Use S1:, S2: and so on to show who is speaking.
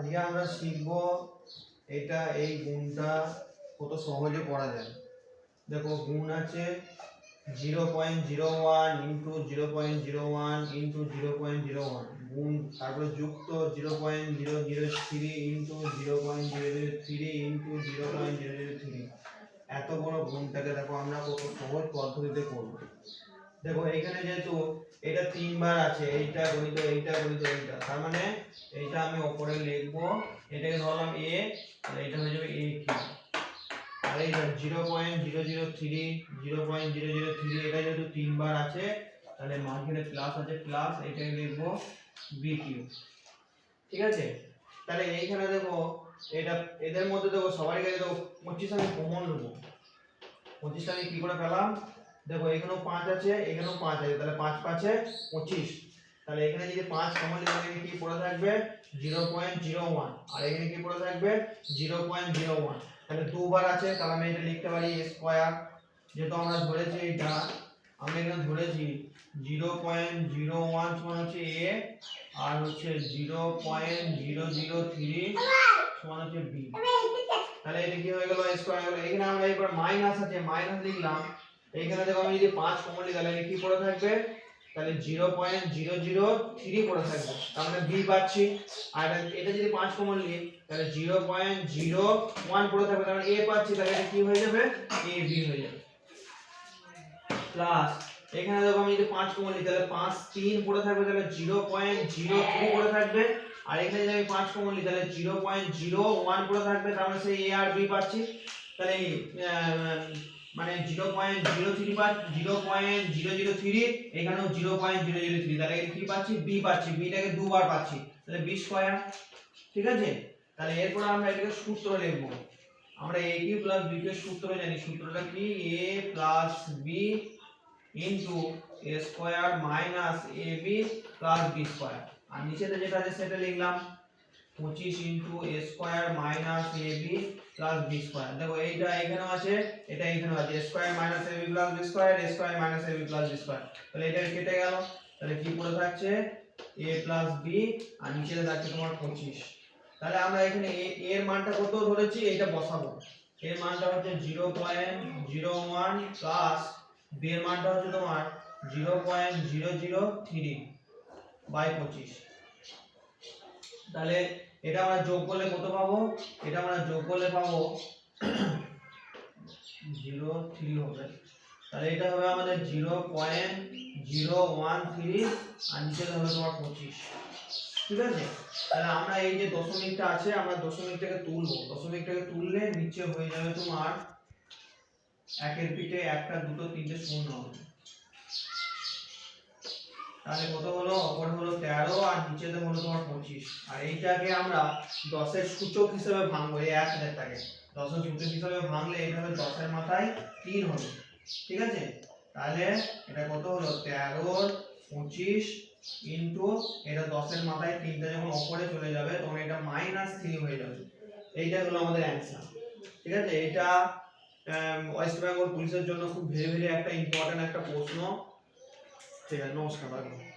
S1: আজকে আমরা শিখব এটা, এই গুণটা কত সহজে করা যায়। দেখো, গুণ আছে zero point zero one into zero point zero one into zero point zero one গুণ তারপরে যুক্ত zero point zero zero three into zero point zero zero three into zero point zero zero three এত বড় গুণটাকে দেখো আমরা কত সহজ পদ্ধতিতে করব। দেখো এখানে যেহেতু এটা তিনবার আছে, এইটা গণিত এইটা গণিত, এইটা, তার মানে এইটা আমি ওপরে লিখব, এটাকে ধরলাম এ আর এটা হয়ে যাবে এ কি আর এই zero point zero zero three zero point zero zero three এটা যেহেতু তিনবার আছে, তাহলে মাঝখানে প্লাস আছে প্লাস এটাকে লিখব বি কিউ ঠিক আছে? তাহলে এইখানে দেখো, এটা, এদের মধ্যে দেখো সবাই কাছে দেখো, পঁচিশ আমি কমন নেব। পঁচিশটা আমি কি করে পেলাম? দেখো, এখানেও পাঁচ আছে, এখানেও পাঁচ আছে, তাহলে পাঁচ পাঁচে পঁচিশ। তাহলে এখানে যদি পাঁচ কমন এখানে কি পড়ে থাকবে? Zero point zero one. আর এখানে কি পড়ে থাকবে? Zero point zero one. তাহলে দুবার আছে, তাহলে আমি এটা লিখতে পারি স্কোয়ার যেহেতু আমরা ধরেছি এটা, আমরা এখানে ধরেছি জিরো পয়েন্ট জিরো ওয়ান সমান হচ্ছে এ আর হচ্ছে zero point zero zero three সমান হচ্ছে বি তাহলে এটা কি হয়ে গেল স্কোয়ার হলো এখানে আমরা এবার মাইনাস আছে মাইনাস লিখলাম। এইখানে দেখো আমি যদি পাঁচ কমন নিই, তাহলে কি পড়ে থাকবে? তাহলে zero point zero zero three পড়ে থাকবে। তার মানে বি পাচ্ছি। আর এটা যদি পাঁচ কমন নিই, তাহলে জিরো পয়েন্ট জিরো ওয়ান পড়ে থাকবে। তাহলে এ পাচ্ছি, তাহলে এটা কি হয়ে যাবে? এ বি হয়ে যাবে। প্লাস এখানে দেখো আমি যদি পাঁচ কমন নিই, তাহলে পাঁচ তিন পড়ে থাকবে, তাহলে জিরো পয়েন্ট জিরো থ্রি পড়ে থাকবে। আর এখানে যদি আমি পাঁচ কমন নিই, তাহলে জিরো পয়েন্ট জিরো ওয়ান পড়ে থাকবে। তার মানে সেই এ আর বি পাচ্ছি। তাহলে মানে জিরো পয়েন্ট জিরো থ্রি পাচ্ছি zero point zero zero three এখানেও zero point zero zero three তাহলে কি পাচ্ছি? বি পাচ্ছি বিটাকে দুবার পাচ্ছি, তাহলে বি স্কোয়ার ঠিক আছে? তাহলে এরপর আমরা এটাকে সূত্র লিখব। আমরা এ কিউ প্লাস বি কে সূত্র জানি, সূত্রটা কি? A plus b into a square minus a b plus b square আর নিচেতে যেটা আছে সেটা লিখলাম। পঁচিশ into a square minus a b plus b square দেখো এইটা এখানেও আছে, এটা এখানেও আছে। Square minus a b plus b square square minus a b plus b square তাহলে এটা কেটে গেল। তাহলে কি পড়ে থাকছে? এ প্লাস বি আর নিচে থাকছে তোমার পঁচিশ। তাহলে আমরা এখানে এর মানটা কত ধরেছি? এটা বসাবো। এর মানটা হচ্ছে zero point zero one plus b এর মানটা হচ্ছে তোমার zero point zero zero three by পঁচিশ। তাহলে এটা আমরা যোগ করলে কত পাবো? এটা আমরা যোগ করলে পাবো জিরো থ্রি হবে। তাহলে এটা হবে আমাদের zero point zero one three আর নিচে হবে তোমার পঁচিশ। ঠিক আছে? তাহলে আমরা এই যে দশমিকটা আছে, আমরা দশমিকটাকে তুলবো। দশমিকটাকে তুললে নিচে হয়ে যাবে তোমার একের পিঠে একটা, দুটো, তিনটে শূন্য হবে। তাহলে কত হলো? ওপরে হলো তেরো, আর নিচেতে হলো তোমার পঁচিশ। আর এইটাকে আমরা দশের সূচক হিসেবে ভাঙবো, এই এক হাজারটাকে। দশের সূচক হিসেবে ভাঙলে এটা দশের মাথায় তিন হবে ঠিক আছে? তাহলে এটা কত হলো? তেরো, পঁচিশ ইন্টু, এটা দশের মাথায় তিনটা যখন ওপরে চলে যাবে, তখন এটা মাইনাস থ্রি হয়ে যাবে। এইটা হলো আমাদের অ্যান্সার। ঠিক আছে? এটা ওয়েস্ট বেঙ্গল পুলিশের জন্য খুব ভেরি ভেরি একটা ইম্পর্টেন্ট একটা প্রশ্ন। ঠিক আছে নমস্কার রাখলাম